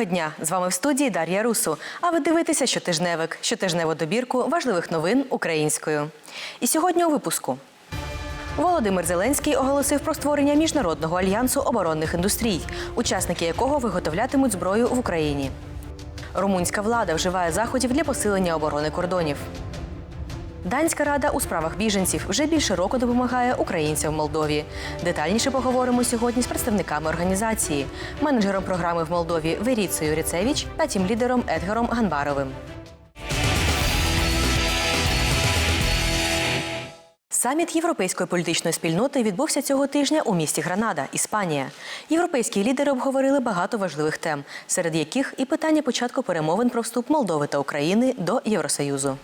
Доброго дня! З вами в студії Дар'я Русу. А ви дивитеся щотижневик, щотижневу добірку важливих новин українською. І сьогодні у випуску. Володимир Зеленський оголосив про створення міжнародного альянсу оборонних індустрій, учасники якого виготовлятимуть зброю в Україні. Румунська влада вживає заходів для посилення оборони кордонів. Данська рада у справах біженців вже більше року допомагає українцям в Молдові. Детальніше поговоримо сьогодні з представниками організації, менеджером програми в Молдові Веріцею Ріцевіч та тімлідером Едгаром Ганбаровим. Саміт європейської політичної спільноти відбувся цього тижня у місті Гранада, Іспанія. Європейські лідери обговорили багато важливих тем, серед яких і питання початку перемовин про вступ Молдови та України до Євросоюзу.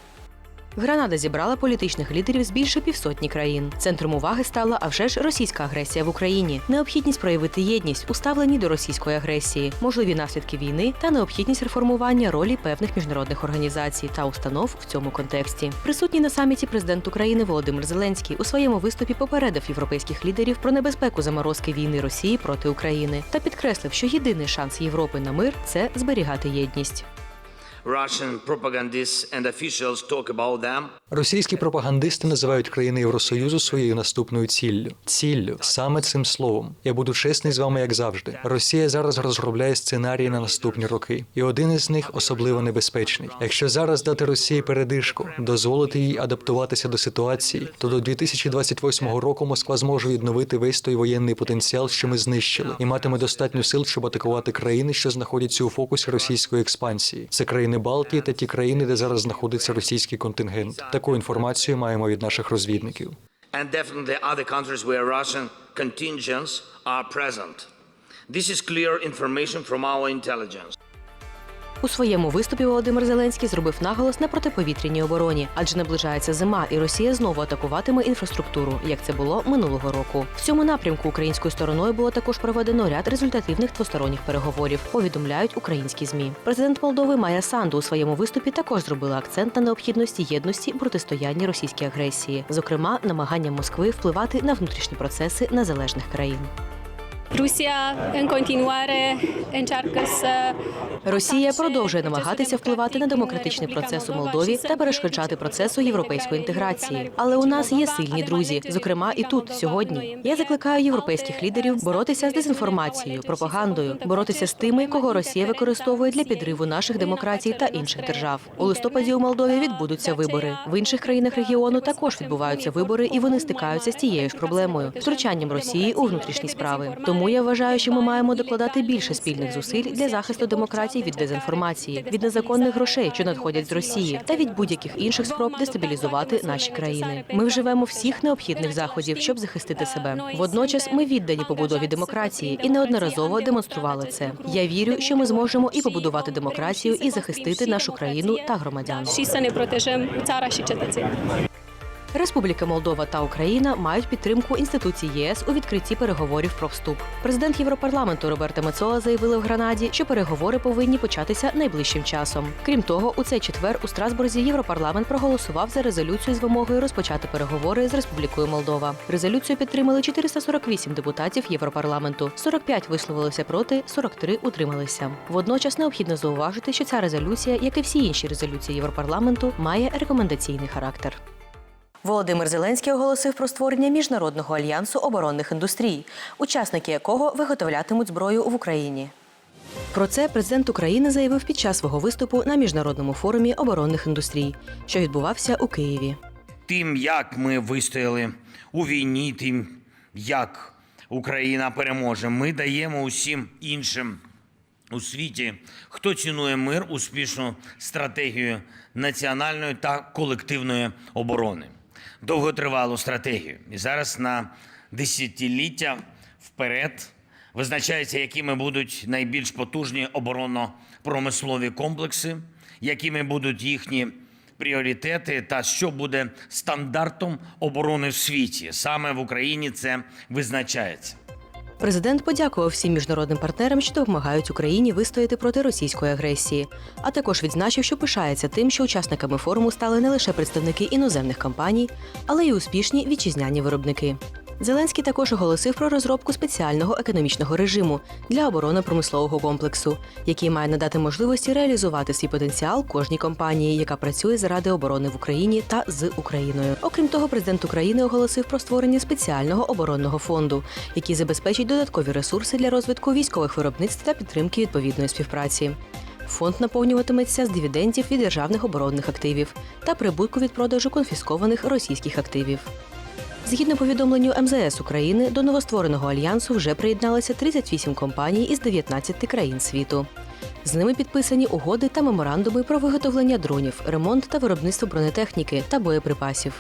Гранада зібрала політичних лідерів з більше півсотні країн. Центром уваги стала а вже ж російська агресія в Україні, необхідність проявити єдність у ставленні до російської агресії, можливі наслідки війни та необхідність реформування ролі певних міжнародних організацій та установ в цьому контексті. Присутній на саміті президент України Володимир Зеленський у своєму виступі попередив європейських лідерів про небезпеку заморозки війни Росії проти України та підкреслив, що єдиний шанс Європи на мир це зберігати єдність. Russian propagandists and officials talk about them. Російські пропагандисти називають країни Євросоюзу своєю наступною ціллю. Ціллю саме цим словом. Я буду чесний з вами, як завжди. Росія зараз розробляє сценарії на наступні роки, і один із них особливо небезпечний. Якщо зараз дати Росії передишку, дозволити їй адаптуватися до ситуації, то до 2028 року Москва зможе відновити весь той воєнний потенціал, що ми знищили, і матиме достатньо сил, щоб атакувати країни, що знаходяться у фокусі російської експансії. Це країни Балтії та ті країни, де зараз знаходиться російський контингент. Таку інформацію маємо від наших розвідників. This is clear information from our intelligence. У своєму виступі Володимир Зеленський зробив наголос на протиповітряній обороні, адже наближається зима, і Росія знову атакуватиме інфраструктуру, як це було минулого року. В цьому напрямку українською стороною було також проведено ряд результативних двосторонніх переговорів. Повідомляють українські змі. Президент Молдови Майя Санду у своєму виступі також зробила акцент на необхідності єдності у протистоянні російській агресії, зокрема намаганням Москви впливати на внутрішні процеси незалежних країн. Rusia în continuare încearcă să Росія продовжує намагатися впливати на демократичний процес у Молдові та перешкоджати процесу європейської інтеграції. Але у нас є сильні друзі, зокрема і тут сьогодні. Я закликаю європейських лідерів боротися з дезінформацією, пропагандою, боротися з тими, кого Росія використовує для підриву наших демократій та інших держав. У листопаді у Молдові відбудуться вибори. В інших країнах регіону також відбуваються вибори, і вони стикаються з тією ж проблемою втручанням Росії у внутрішні справи. Тому я вважаю, що ми маємо докладати більше спільних зусиль для захисту демократії від дезінформації, від незаконних грошей, що надходять з Росії, та від будь-яких інших спроб дестабілізувати наші країни. Ми вживемо всіх необхідних заходів, щоб захистити себе. Водночас ми віддані побудові демократії і неодноразово демонстрували це. Я вірю, що ми зможемо і побудувати демократію, і захистити нашу країну та громадян. Республіка Молдова та Україна мають підтримку інституцій єС у відкритті переговорів про вступ. Президент Європарламенту Роберта Мецола заявили в Гранаді, що переговори повинні початися найближчим часом. Крім того, у цей четвер у Страсбурзі Європарламент проголосував за резолюцію з вимогою розпочати переговори з Республікою Молдова. Резолюцію підтримали 448 депутатів Європарламенту. 45 висловилися проти, 43 утрималися. Водночас необхідно зауважити, що ця резолюція, як і всі інші резолюції Європарламенту, має рекомендаційний характер. Володимир Зеленський оголосив про створення міжнародного альянсу оборонних індустрій, учасники якого виготовлятимуть зброю в Україні. Про це президент України заявив під час свого виступу на міжнародному форумі оборонних індустрій, що відбувався у Києві. Тим, як ми вистояли у війні, тим, як Україна переможе, ми даємо усім іншим у світі, хто цінує мир, успішну стратегію національної та колективної оборони, довготривалу стратегію. І зараз на десятиліття вперед визначається, якими будуть найбільш потужні оборонно-промислові комплекси, якими будуть їхні пріоритети та що буде стандартом оборони в світі. Саме в Україні це визначається. Президент подякував всім міжнародним партнерам, що допомагають Україні вистояти проти російської агресії, а також відзначив, що пишається тим, що учасниками форуму стали не лише представники іноземних компаній, але й успішні вітчизняні виробники. Зеленський також оголосив про розробку спеціального економічного режиму для оборонно-промислового комплексу, який має надати можливості реалізувати свій потенціал кожній компанії, яка працює заради оборони в Україні та з Україною. Окрім того, президент України оголосив про створення спеціального оборонного фонду, який забезпечить додаткові ресурси для розвитку військових виробництв та підтримки відповідної співпраці. Фонд наповнюватиметься з дивідендів від державних оборонних активів та прибутку від продажу конфіскованих російських активів. Згідно повідомленню МЗС України, до новоствореного альянсу вже приєдналися 38 компаній із 19 країн світу. З ними підписані угоди та меморандуми про виготовлення дронів, ремонт та виробництво бронетехніки та боєприпасів.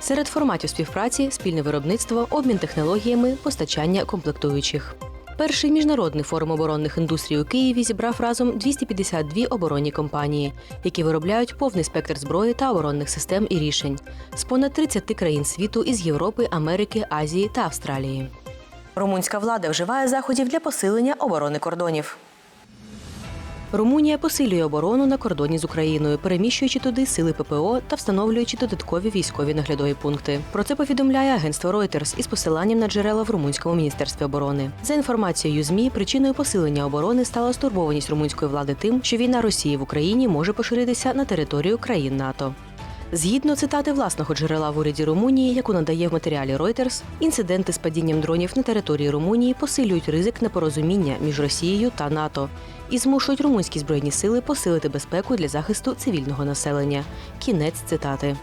Серед форматів співпраці спільне виробництво, обмін технологіями, постачання комплектуючих. Перший міжнародний форум оборонних індустрій у Києві зібрав разом 252 оборонні компанії, які виробляють повний спектр зброї та оборонних систем і рішень з понад 30 країн світу із Європи, Америки, Азії та Австралії. Румунська влада вживає заходів для посилення оборони кордонів. Румунія посилює оборону на кордоні з Україною, переміщуючи туди сили ППО та встановлюючи додаткові військові наглядові пункти. Про це повідомляє агентство Reuters із посиланням на джерела в румунському міністерстві оборони. За інформацією ЗМІ, причиною посилення оборони стала стурбованість румунської влади тим, що війна Росії в Україні може поширитися на територію країн НАТО. Згідно цитати власного джерела в уряді Румунії, яку надає в матеріалі Reuters, інциденти з падінням дронів на території Румунії посилюють ризик непорозуміння між Росією та НАТО і змушують румунські збройні сили посилити безпеку для захисту цивільного населення. Кінець цитати.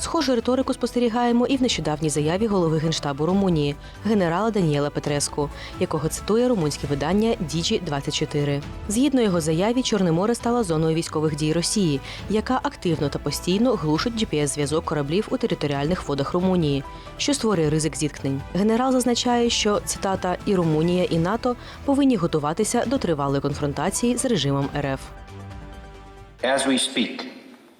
Схожу риторику спостерігаємо і в нещодавній заяві голови генштабу Румунії генерала Даніела Петреску, якого цитує румунське видання Діджі 24 Згідно його заяві, Чорне море стало зоною військових дій Росії, яка активно та постійно глушить GPS-зв'язок кораблів у територіальних водах Румунії, що створює ризик зіткнень. Генерал зазначає, що цитата і Румунія, і НАТО повинні готуватися до тривалої конфронтації з режимом РФ. As we speak,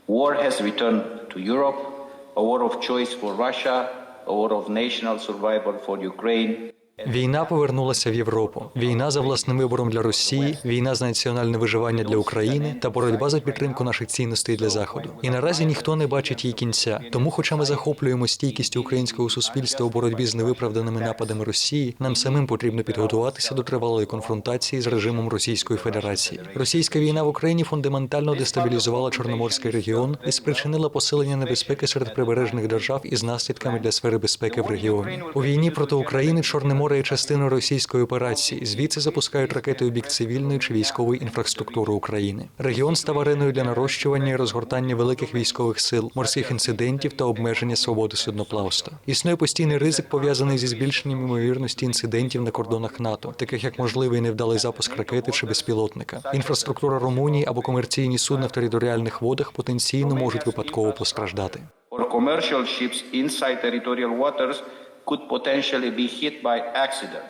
war has returned to Europe, a war of choice for Russia, a war of national survival for Ukraine, Війна повернулася в Європу. Війна за власним вибором для Росії, війна за національне виживання для України та боротьба за підтримку наших цінностей для заходу. І наразі ніхто не бачить її кінця. Тому, хоча ми захоплюємо стійкістю українського суспільства у боротьбі з невиправданими нападами Росії, нам самим потрібно підготуватися до тривалої конфронтації з режимом Російської Федерації. Російська війна в Україні фундаментально дестабілізувала Чорноморський регіон і спричинила посилення небезпеки серед прибережних держав із наслідками для сфери безпеки в регіоні. У війні проти України Чорне море є частиною російської операції. Звідси запускають ракети у бік цивільної чи військової інфраструктури України. Регіон став ареною для нарощування і розгортання великих військових сил, морських інцидентів та обмеження свободи судноплавства. Існує постійний ризик пов'язаний зі збільшенням ймовірності інцидентів на кордонах НАТО, таких як можливий невдалий запуск ракети чи безпілотника. Інфраструктура Румунії або комерційні судна в територіальних водах потенційно можуть випадково постраждати. or commercial ships inside territorial waters could potentially be hit by accident.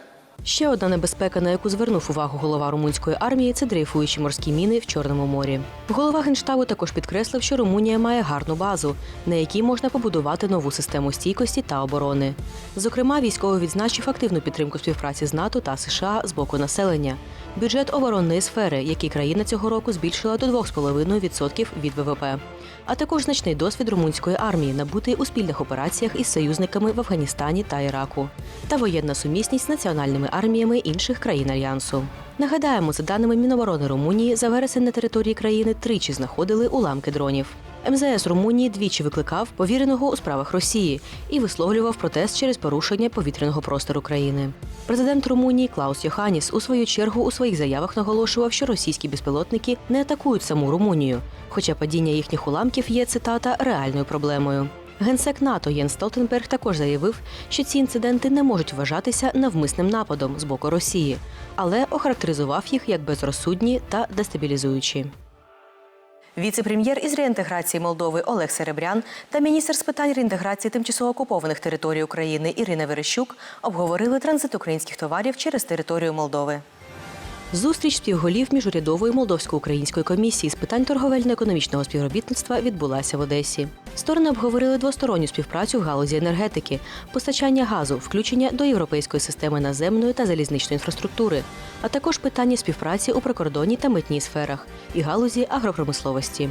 Ще одна небезпека, на яку звернув увагу голова румунської армії, це дрейфуючі морські міни в Чорному морі. Голова генштабу також підкреслив, що Румунія має гарну базу, на якій можна побудувати нову систему стійкості та оборони. Зокрема, військово відзначив активну підтримку співпраці з НАТО та США з боку населення. Бюджет оборонної сфери, який країна цього року збільшила до 2,5% від ВВП, а також значний досвід румунської армії, набутий у спільних операціях із союзниками в Афганістані та Іраку, та воєнна сумісність з національними арміями інших країн альянсу. Нагадаємо, за даними Міноборони Румунії, за вересень на території країни тричі знаходили уламки дронів. МЗС Румунії двічі викликав повіреного у справах Росії і висловлював протест через порушення повітряного простору країни. Президент Румунії Клаус Йоханіс у свою чергу у своїх заявах наголошував, що російські безпілотники не атакують саму Румунію, хоча падіння їхніх уламків є цитата реальною проблемою. Генсек НАТО Єн Столтенберг також заявив, що ці інциденти не можуть вважатися навмисним нападом з боку Росії, але охарактеризував їх як безрозсудні та дестабілізуючі. Віце-прем'єр із реінтеграції Молдови Олег Серебрян та міністр з питань реінтеграції тимчасово окупованих територій України Ірина Верещук обговорили транзит українських товарів через територію Молдови. Зустріч співголів міжурядової молдовсько-української комісії з питань торговельно-економічного співробітництва відбулася в Одесі. Сторони обговорили двосторонню співпрацю в галузі енергетики, постачання газу, включення до європейської системи наземної та залізничної інфраструктури, а також питання співпраці у прикордонній та митній сферах і галузі агропромисловості.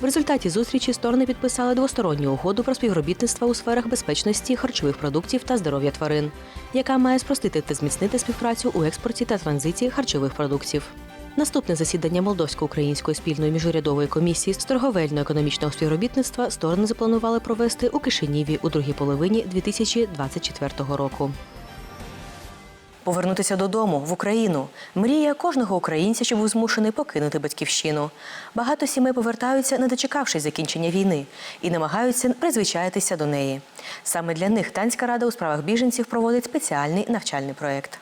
В результаті зустрічі сторони підписали двосторонню угоду про співробітництво у сферах безпечності харчових продуктів та здоров'я тварин, яка має спростити та зміцнити співпрацю у експорті та транзиті харчових продуктів. Наступне засідання Молдовсько-української спільної міжурядової комісії з торговельно-економічного співробітництва сторони запланували провести у Кишиніві у другій половині 2024 року. Повернутися додому в Україну мрія кожного українця, що був змушений покинути батьківщину. Багато сімей повертаються, не дочекавшись закінчення війни, і намагаються призвичаїтися до неї. Саме для них Танська рада у справах біженців проводить спеціальний навчальний проєкт.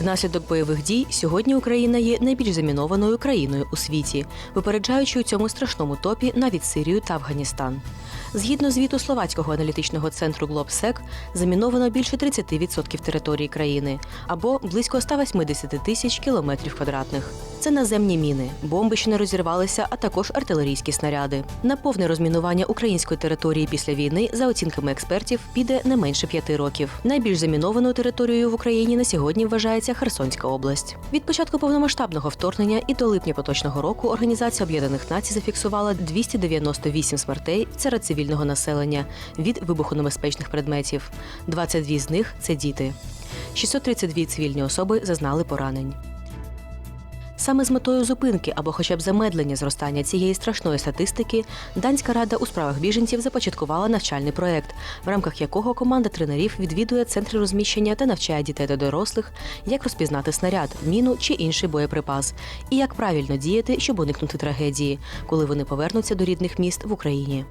Внаслідок бойових дій сьогодні Україна є найбільш замінованою країною у світі, випереджаючи у цьому страшному топі навіть Сирію та Афганістан. Згідно звіту словацького аналітичного центру Глобсек, заміновано більше 30% території країни або близько 180 тисяч кілометрів квадратних. Це наземні міни, бомби, що не розірвалися, а також артилерійські снаряди. На повне розмінування української території після війни, за оцінками експертів, піде не менше п'яти років. Найбільш замінованою територією в Україні на сьогодні вважається Херсонська область. Від початку повномасштабного вторгнення і до липня поточного року Організація Об'єднаних Націй зафіксувала 298 смертей серед цивільного населення від вибухонебезпечних предметів. 22 з них це діти. 632 цивільні особи зазнали поранень. Саме з метою зупинки або хоча б замедлення зростання цієї страшної статистики Данська рада у справах біженців започаткувала навчальний проект, в рамках якого команда тренерів відвідує центри розміщення та навчає дітей та дорослих, як розпізнати снаряд, міну чи інший боєприпас, і як правильно діяти, щоб уникнути трагедії, коли вони повернуться до рідних міст в Україні.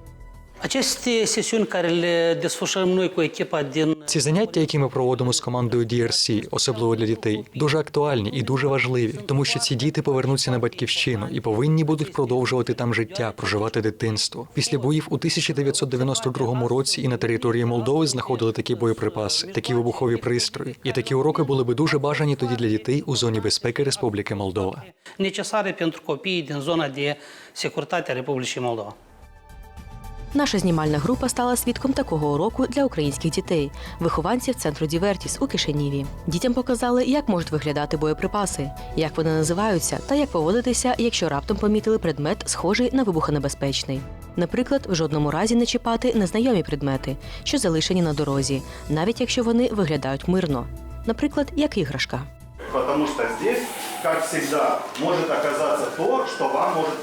Aceste sesiuni care le desfășurăm noi cu echipa din Ці заняття, які ми проводимо з командою DRC, особливо для дітей, дуже актуальні і дуже важливі, тому що ці діти повернуться на батьківщину і повинні будуть продовжувати там життя, проживати дитинство. Після боїв у 1992 році і на території Молдови знаходили такі боєприпаси, такі вибухові пристрої. І такі уроки були би дуже бажані тоді для дітей у зоні безпеки Республіки Молдова. necesare pentru copiii din zona de securitate a Republicii Moldova. Наша знімальна група стала свідком такого уроку для українських дітей, вихованців центру Дівертіс у Кишиніві. Дітям показали, як можуть виглядати боєприпаси, як вони називаються, та як поводитися, якщо раптом помітили предмет, схожий на вибухонебезпечний. Наприклад, в жодному разі не чіпати незнайомі предмети, що залишені на дорозі, навіть якщо вони виглядають мирно, наприклад, як іграшка. Потому что здесь, как всегда, может оказаться то, что вам может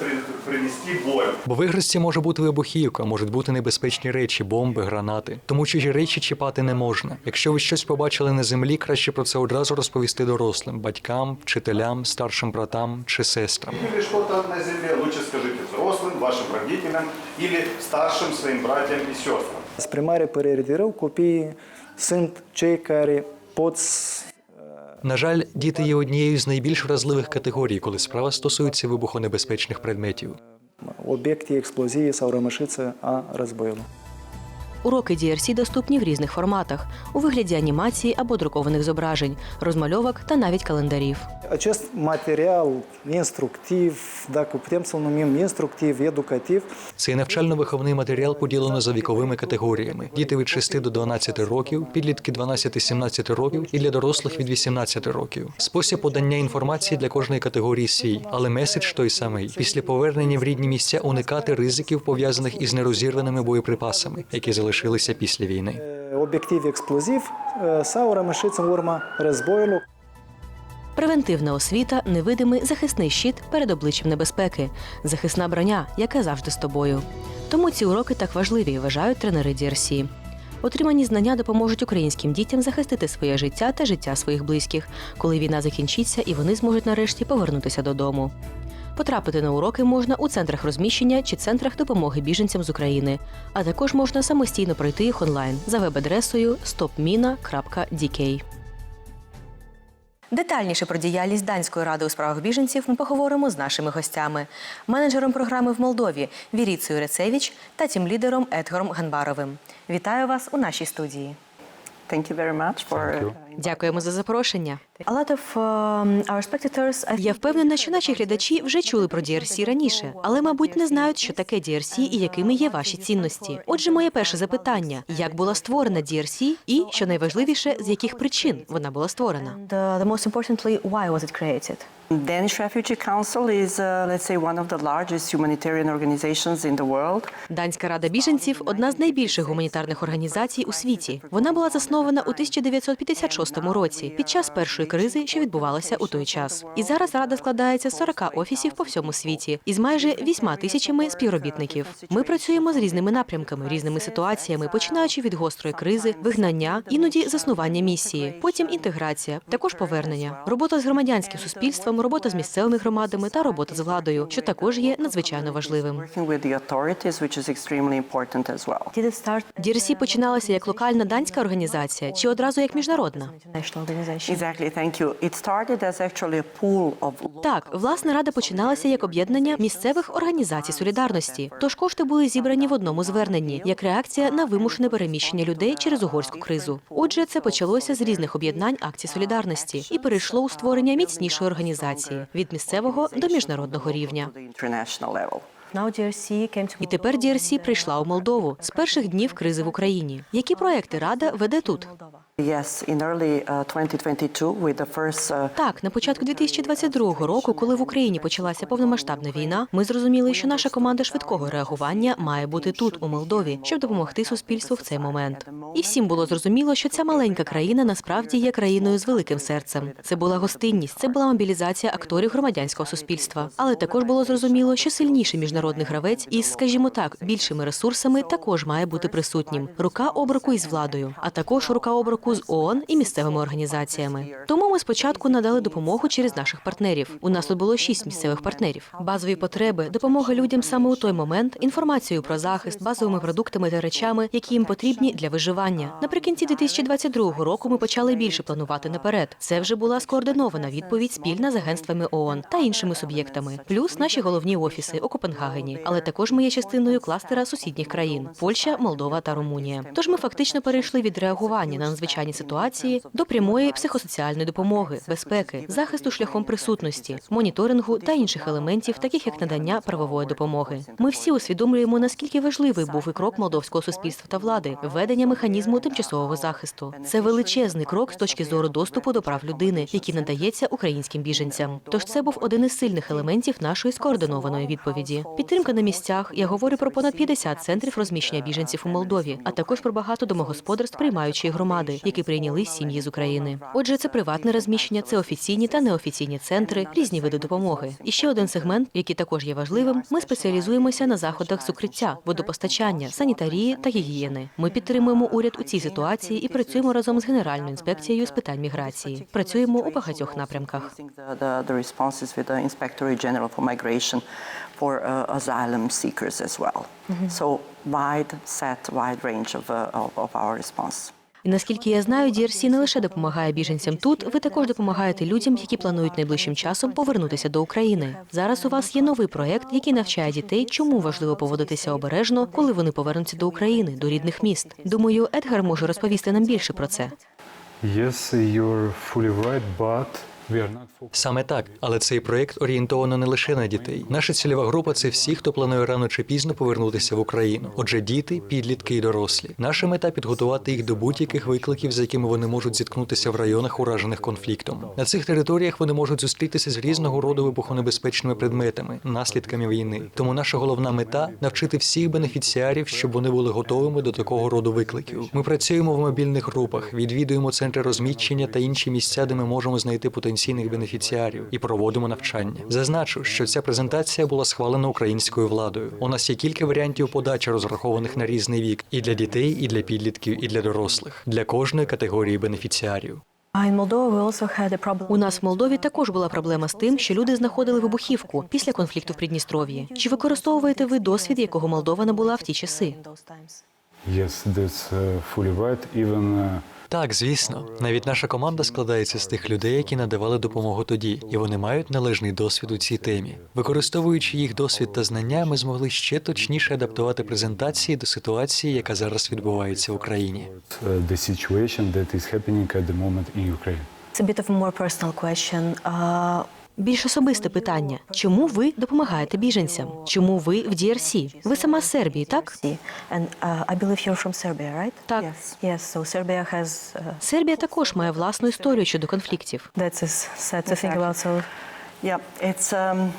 принести боль. Бо в іграшці може бути вибухівка, можуть бути небезпечні речі, бомби, гранати. Тому чужі речі чіпати не можна. Якщо ви щось побачили на землі, краще про це одразу розповісти дорослим, батькам, вчителям, старшим братам чи сестрам. Или что-то на земле, лучше скажите взрослым, вашим родителям или старшим своим братьям и сестрам. Сприймare перевірив копії sunt cei care pot s- На жаль, діти є однією з найбільш вразливих категорій, коли справа стосується вибухонебезпечних предметів. Об'єкти експлозії, sau а războiului. Уроки DRC доступні в різних форматах у вигляді анімації або друкованих зображень, розмальовок та навіть календарів. Acest material instructiv, dacă putem numim instructiv, educativ, Цей навчально-виховний матеріал поділено за віковими категоріями: діти від 6 до 12 років, підлітки 12-17 років і для дорослих від 18 років. Спосіб подання інформації для кожної категорії свій, але меседж той самий. Після повернення в рідні місця уникати ризиків пов'язаних із нерозірваними боєприпасами, які залишилися після війни. obiectiv exploziv sau rămășiți în urma. Превентивна освіта невидимий захисний щит перед обличчям небезпеки, захисна броня, яка завжди з тобою. Тому ці уроки так важливі, вважають тренери DRC. Отримані знання допоможуть українським дітям захистити своє життя та життя своїх близьких, коли війна закінчиться і вони зможуть нарешті повернутися додому. Потрапити на уроки можна у центрах розміщення чи центрах допомоги біженцям з України, а також можна самостійно пройти їх онлайн за веб-адресою stopmina.dk. Детальніше про діяльність данської ради у справах біженців ми поговоримо з нашими гостями, менеджером програми в Молдові Віріцею Рецевіч та тімлідером Едгаром Ганбаровим. Вітаю вас у нашій студії. Thank you very much for Thank you. Дякуємо за запрошення. Я впевнена, що наші глядачі вже чули про DRC раніше, але, мабуть, не знають, що таке DRC і якими є ваші цінності. Отже, моє перше запитання: як була створена DRC і, що найважливіше, з яких причин вона була створена? was? Danish Refugee Council is, uh, let's say, one of the largest humanitarian organizations in the world. Данська рада біженців одна з найбільших гуманітарних організацій у світі. Вона була заснована у 1956 році під час першої кризи, що відбувалася у той час. І зараз рада складається з 40 офісів по всьому світі із майже 8 тисячами співробітників. Ми працюємо з різними напрямками, різними ситуаціями, починаючи від гострої кризи, вигнання, іноді заснування місії, потім інтеграція, також повернення, робота з громадянським суспільством, робота з місцевими громадами та робота з владою, що також є надзвичайно важливим. DRC починалася як локальна данська організація чи одразу як міжнародна? International organization? Exactly, thank you. It started as actually a pool of Так, власне, рада починалася як об'єднання місцевих організацій солідарності. Тож кошти були зібрані в одному зверненні як реакція на вимушене переміщення людей через угорську кризу. Отже, це почалося з різних об'єднань акцій солідарності і перейшло у створення міцнішої організації від місцевого до міжнародного рівня. І тепер DRC прийшла у Молдову з перших днів кризи в Україні. Які проекти рада веде тут? Uh, 2022, with the first uh, Так, на початку 2022 року, коли в Україні почалася повномасштабна війна, ми зрозуміли, що наша команда швидкого реагування має бути тут, у Молдові, щоб допомогти суспільству в цей момент. І всім було зрозуміло, що ця маленька країна насправді є країною з великим серцем. Це була гостинність, це була мобілізація акторів громадянського суспільства. Але також було зрозуміло, що сильніший міжнародний гравець із, скажімо так, більшими ресурсами також має бути присутнім. Рука об руку із владою, а також рука об руку з ООН і місцевими організаціями. Тому ми спочатку надали допомогу через наших партнерів. У нас тут було шість місцевих партнерів. Базові потреби, допомога людям саме у той момент, інформацією про захист, базовими продуктами та речами, які їм потрібні для виживання. Наприкінці 2022 року ми почали більше планувати наперед. Це вже була скоординована відповідь спільна з агентствами ООН та іншими суб'єктами, плюс наші головні офіси у Копенгагені. Але також ми є частиною кластера сусідніх країн Польща, Молдова та Румунія. Тож ми фактично перейшли від реагування на надзвичайні ситуації до прямої психосоціальної допомоги, безпеки, захисту шляхом присутності, моніторингу та інших елементів, таких як надання правової допомоги. Ми всі усвідомлюємо, наскільки важливий був і крок молдовського суспільства та влади введення механізму тимчасового захисту. Це величезний крок з точки зору доступу до прав людини, який надається українським біженцям. Тож це був один із сильних елементів нашої скоординованої відповіді. Підтримка на місцях. Я говорю про понад 50 центрів розміщення біженців у Молдові, а також про багато домогосподарств приймаючої громади, які прийняли сім'ї з України. Отже, це приватне розміщення, це офіційні та неофіційні центри, різні види допомоги. І ще один сегмент, який також є важливим. Ми спеціалізуємося на заходах з укриття, водопостачання, санітарії та гігієни. Ми підтримуємо уряд у цій ситуації і працюємо разом з Генеральною інспекцією з питань міграції. Працюємо у багатьох напрямках. for uh, asylum seekers as well. So wide set, wide range of, uh, of, of our response. І наскільки я знаю, DRC не лише допомагає біженцям тут, ви також допомагаєте людям, які планують найближчим часом повернутися до України. Зараз у вас є новий проект, який навчає дітей, чому важливо поводитися обережно, коли вони повернуться до України, до рідних міст. Думаю, Едгар може розповісти нам більше про це. Yes, you're fully right, but Саме так, але цей проєкт орієнтовано не лише на дітей. Наша цільова група це всі, хто планує рано чи пізно повернутися в Україну. Отже, діти, підлітки і дорослі. Наша мета підготувати їх до будь-яких викликів, з якими вони можуть зіткнутися в районах, уражених конфліктом. На цих територіях вони можуть зустрітися з різного роду вибухонебезпечними предметами, наслідками війни. Тому наша головна мета навчити всіх бенефіціарів, щоб вони були готовими до такого роду викликів. Ми працюємо в мобільних групах, відвідуємо центри розміщення та інші місця, де ми можемо знайти потенційних бенефіціарів і проводимо навчання. Зазначу, що ця презентація була схвалена українською владою. У нас є кілька варіантів подачі, розрахованих на різний вік, і для дітей, і для підлітків, і для дорослих, для кожної категорії бенефіціарів. У нас в Молдові також була проблема з тим, що люди знаходили вибухівку після конфлікту в Придністров'ї. Чи використовуєте ви досвід, якого Молдова набула в ті часи? Yes, that's uh, fully right. Even uh, Так, звісно, навіть наша команда складається з тих людей, які надавали допомогу тоді, і вони мають належний досвід у цій темі. Використовуючи їх досвід та знання, ми змогли ще точніше адаптувати презентації до ситуації, яка зараз відбувається в Україні. uh, the situation that is happening at the moment in Ukraine. It's a bit of a more personal question. Uh, Більш особисте питання: чому ви допомагаєте біженцям? Чому ви в DRC? Ви сама з Сербії, так? uh? Так. Uh, Сербія також має власну історію щодо конфліктів. that's is sad to think about. So Yeah, it's um,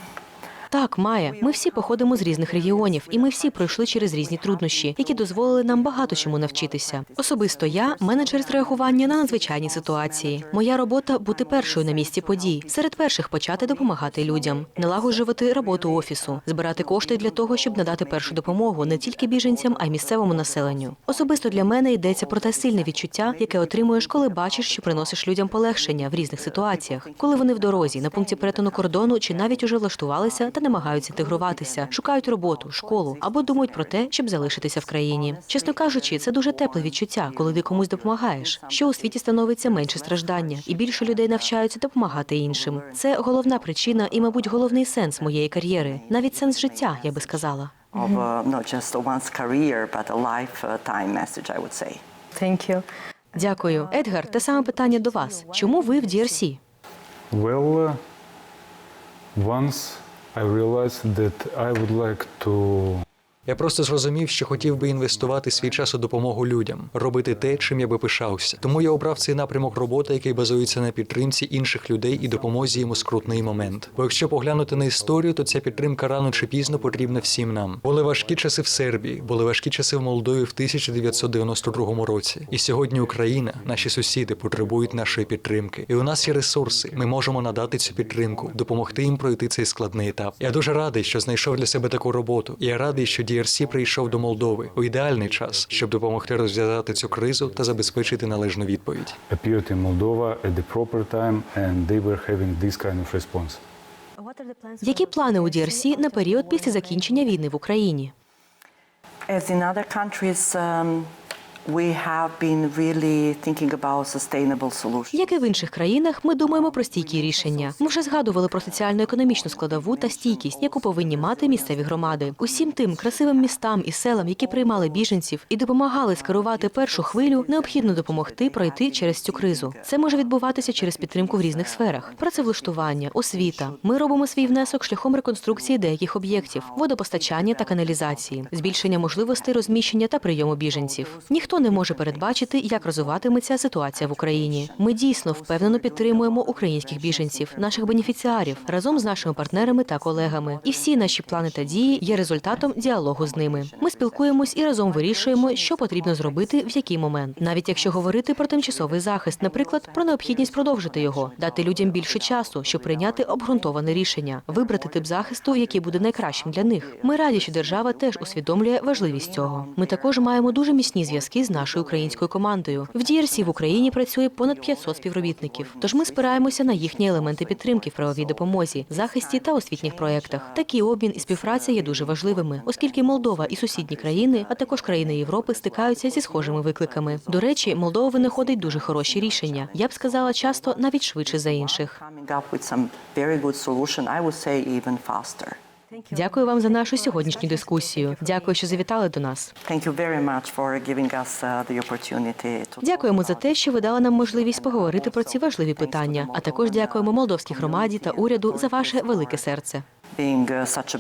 Так, має. Ми всі походимо з різних регіонів, і ми всі пройшли через різні труднощі, які дозволили нам багато чому навчитися. Особисто я менеджер з реагування на надзвичайні ситуації. Моя робота бути першою на місці подій, серед перших почати допомагати людям, налагоджувати роботу офісу, збирати кошти для того, щоб надати першу допомогу не тільки біженцям, а й місцевому населенню. Особисто для мене йдеться про те сильне відчуття, яке отримуєш, коли бачиш, що приносиш людям полегшення в різних ситуаціях, коли вони в дорозі, на пункті перетину кордону чи навіть уже влаштувалися та намагаються інтегруватися, шукають роботу, школу або думають про те, щоб залишитися в країні. Чесно кажучи, це дуже тепле відчуття, коли ти комусь допомагаєш. Що у світі становиться менше страждання, і більше людей навчаються допомагати іншим. Це головна причина і, мабуть, головний сенс моєї кар'єри, навіть сенс життя, я би сказала. of uh, not just one's career, but a lifetime message, I would say. thank you. Дякую, Едгар. Те саме питання до вас. Чому ви в DRC? Well, uh, once I realized that I would like to Я просто зрозумів, що хотів би інвестувати свій час у допомогу людям, робити те, чим я би пишався. Тому я обрав цей напрямок роботи, який базується на підтримці інших людей і допомозі їм у скрутний момент. Бо якщо поглянути на історію, то ця підтримка рано чи пізно потрібна всім нам. Були важкі часи в Сербії, були важкі часи в Молдові в 1992 році. І сьогодні Україна, наші сусіди, потребують нашої підтримки. І у нас є ресурси. Ми можемо надати цю підтримку, допомогти їм пройти цей складний етап. Я дуже радий, що знайшов для себе таку роботу. І я радий, що DRC прийшов до Молдови у ідеальний час, щоб допомогти розв'язати цю кризу та забезпечити належну відповідь. appeared in Moldova at the proper time, and they were having this kind of response. Які плани у DRC на період після закінчення війни в Україні? As in other countries, um, Як і в інших країнах, ми думаємо про стійкі рішення. Ми вже згадували про соціально-економічну складову та стійкість, яку повинні мати місцеві громади. Усім тим красивим містам і селам, які приймали біженців і допомагали скерувати першу хвилю, необхідно допомогти пройти через цю кризу. Це може відбуватися через підтримку в різних сферах: працевлаштування, освіта. Ми робимо свій внесок шляхом реконструкції деяких об'єктів, водопостачання та каналізації, збільшення можливостей розміщення та прийому біженців. Ніхто не може передбачити, як розвиватиметься ситуація в Україні. Ми дійсно впевнено підтримуємо українських біженців, наших бенефіціарів разом з нашими партнерами та колегами. І всі наші плани та дії є результатом діалогу з ними. Ми спілкуємось і разом вирішуємо, що потрібно зробити в який момент, навіть якщо говорити про тимчасовий захист, наприклад, про необхідність продовжити його, дати людям більше часу, щоб прийняти обґрунтоване рішення, вибрати тип захисту, який буде найкращим для них. Ми раді, що держава теж усвідомлює важливість цього. Ми також маємо дуже міцні зв'язки з нашою українською командою. В DRC в Україні працює понад 500 співробітників. Тож ми спираємося на їхні елементи підтримки в правовій допомозі, захисті та освітніх проєктах. Такий обмін і співпраця є дуже важливими, оскільки Молдова і сусідні країни, а також країни Європи, стикаються зі схожими викликами. До речі, Молдова винаходить дуже хороші рішення. Я б сказала, часто навіть швидше за інших. Дякую вам за нашу сьогоднішню дискусію. Дякую, що завітали до нас. Uh, Дякуємо за те, що ви дали нам можливість поговорити про ці важливі питання. А також дякуємо молдовській громаді та уряду за ваше велике серце. uh, such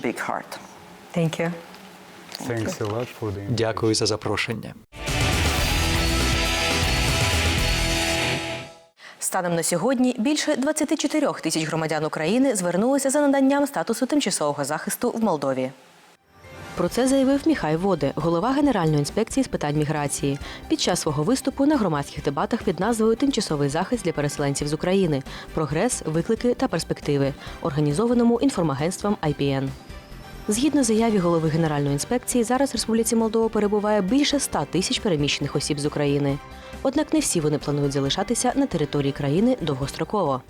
Станом на сьогодні більше 24 тисяч громадян України звернулися за наданням статусу тимчасового захисту в Молдові. Про це заявив Міхай Воде, голова Генеральної інспекції з питань міграції, під час свого виступу на громадських дебатах під назвою Тимчасовий захист для переселенців з України, прогрес, виклики та перспективи, організованому інформагентством IPN. Згідно заяві голови Генеральної інспекції, зараз в Республіці Молдова перебуває більше 100 тисяч переміщених осіб з України. Однак не всі вони планують залишатися на території країни довгостроково.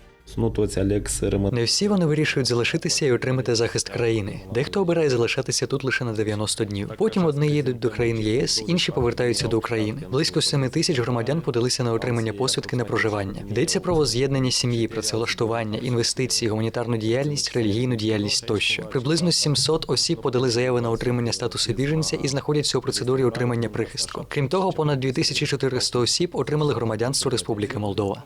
Не всі вони вирішують залишитися і отримати захист країни. Дехто обирає залишатися тут лише на 90 днів. Потім одні їдуть до країн ЄС, інші повертаються до України. Близько 7 тисяч громадян подалися на отримання посвідки на проживання. Йдеться про воз'єднання сім'ї, працевлаштування, інвестиції, гуманітарну діяльність, релігійну діяльність тощо. Приблизно 700 осіб подали заяви на отримання статусу біженця і знаходяться у процедурі отримання прихистку. Крім того, понад 2400 осіб отримали громадянство Республіки Молдова.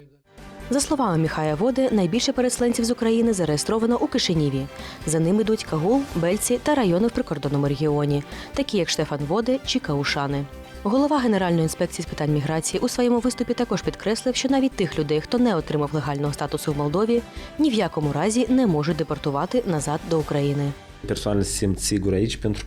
За словами Міхая Води, найбільше переселенців з України зареєстровано у Кишиніві. За ним ідуть Кагул, Бельці та райони в прикордонному регіоні, такі як Штефан Води чи Каушани. Голова Генеральної інспекції з питань міграції у своєму виступі також підкреслив, що навіть тих людей, хто не отримав легального статусу в Молдові, ні в якому разі не можуть депортувати назад до України.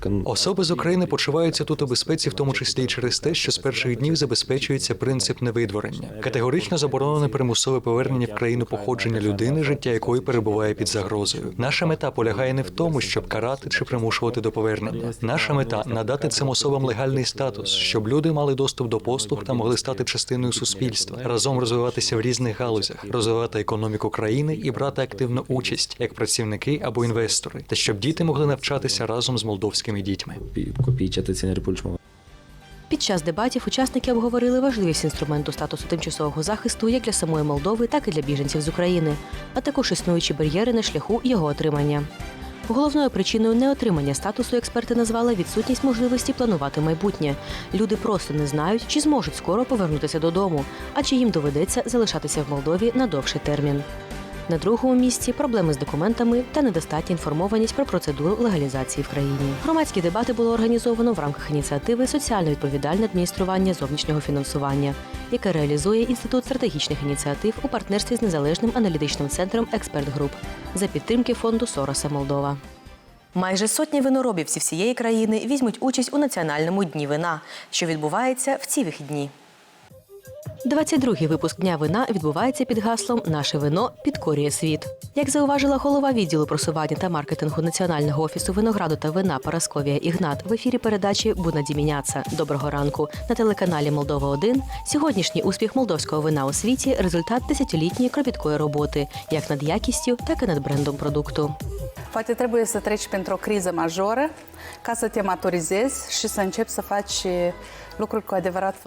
Că nu- Особи з України почуваються тут у безпеці, в тому числі й через те, що з перших днів забезпечується принцип невидворення. Категорично заборонене примусове повернення в країну походження людини, життя якої перебуває під загрозою. Наша мета полягає не в тому, щоб карати чи примушувати до повернення. Наша мета надати цим особам легальний статус, щоб люди мали доступ до послуг та могли стати частиною суспільства, разом розвиватися в різних галузях, розвивати економіку країни і брати активну участь як працівники або інвестори, та щоб діти могли навчатися разом з молдовськими дітьми. Під час дебатів учасники обговорили важливість інструменту статусу тимчасового захисту як для самої Молдови, так і для біженців з України, а також існуючі бар'єри на шляху його отримання. Головною причиною неотримання статусу експерти назвали відсутність можливості планувати майбутнє. Люди просто не знають, чи зможуть скоро повернутися додому, а чи їм доведеться залишатися в Молдові на довший термін. На другому місці проблеми з документами та недостатня інформованість про процедуру легалізації в країні. Громадські дебати було організовано в рамках ініціативи Соціально відповідальне адміністрування зовнішнього фінансування, яке реалізує інститут стратегічних ініціатив у партнерстві з незалежним аналітичним центром Експерт Груп за підтримки фонду Сороса Молдова. Майже сотні виноробів зі всієї країни візьмуть участь у національному дні вина, що відбувається в ці вихідні. 22-й випуск дня вина відбувається під гаслом Наше вино підкорює світ. Як зауважила голова відділу просування та маркетингу Національного офісу винограду та вина Парасковія Ігнат в ефірі передачі Буна Діміняца Доброго ранку на телеканалі Молдова 1 Сьогоднішній успіх молдовського вина у світі результат десятилітньої кропіткої роботи, як над якістю, так і над брендом продукту. Poate trebuie să treci printr-o criză majoră ca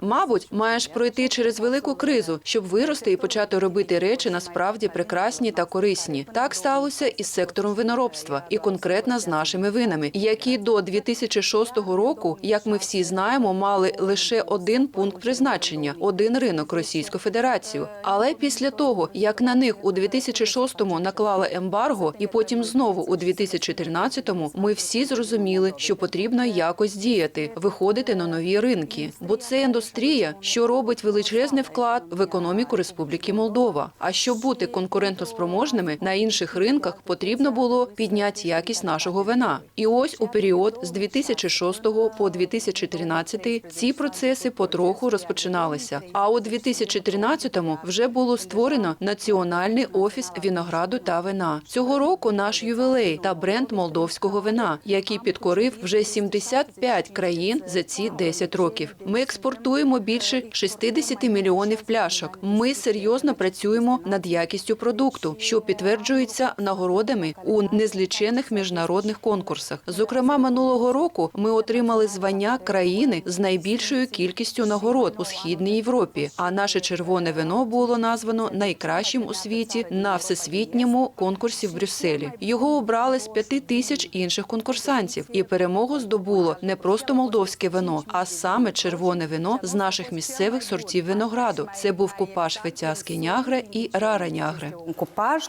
Мабуть, маєш пройти через велику кризу, щоб вирости і почати робити речі насправді прекрасні та корисні. Так сталося із сектором виноробства, і конкретно з нашими винами, які до 2006 року, як ми всі знаємо, мали лише один пункт призначення один ринок Російську Федерацію. Але після того, як на них у 2006-му наклали ембарго, і потім знову у 2013-му, ми всі зрозуміли, що потрібно якось діяти, виходити на нові ринки, бо це індустрія, що робить величезний вклад в економіку Республіки Молдова. А щоб бути конкурентоспроможними на інших ринках, потрібно було підняти якість нашого вина. І ось у період з 2006 по 2013 ці процеси потроху розпочиналися. А у 2013-му вже було створено національний офіс винограду та вина. Цього року наш ювілей та бренд молдовського вина, який підкорив вже 75 країн за ці 10 років. Ми експортуємо більше 60 мільйонів пляшок. Ми серйозно працюємо над якістю продукту, що підтверджується нагородами у незлічених міжнародних конкурсах. Зокрема, минулого року ми отримали звання країни з найбільшою кількістю нагород у східній Європі. А наше червоне вино було названо найкращим у світі на всесвітньому конкурсі в Брюсселі. Його обрали з п'яти тисяч інших конкурсантів, і перемогу здобуло не просто молдовське вино, а саме червоне вино з наших місцевих сортів винограду. Це був купаж фетяски нягра і рара нягри.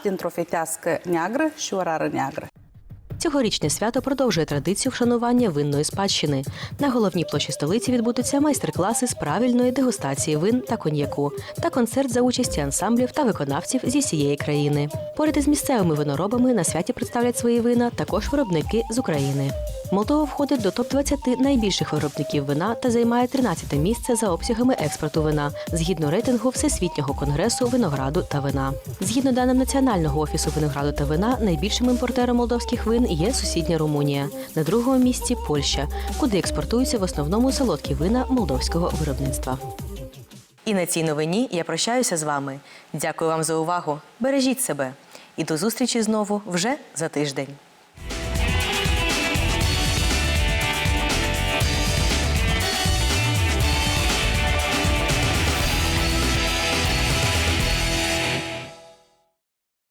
dintr-o fetească neagră și o rară neagră. Цьогорічне свято продовжує традицію вшанування винної спадщини. На головній площі столиці відбудуться майстер-класи з правильної дегустації вин та коньяку та концерт за участі ансамблів та виконавців зі всієї країни. Поряд із місцевими виноробами на святі представлять свої вина також виробники з України. Молдова входить до топ 20 найбільших виробників вина та займає 13 місце за обсягами експорту вина згідно рейтингу Всесвітнього конгресу винограду та вина. Згідно даним Національного офісу винограду та вина, найбільшим імпортером молдовських вин є сусідня Румунія. На другому місці Польща, куди експортуються в основному солодкі вина молдовського виробництва. І на цій новині я прощаюся з вами. Дякую вам за увагу. Бережіть себе і до зустрічі знову вже за тиждень.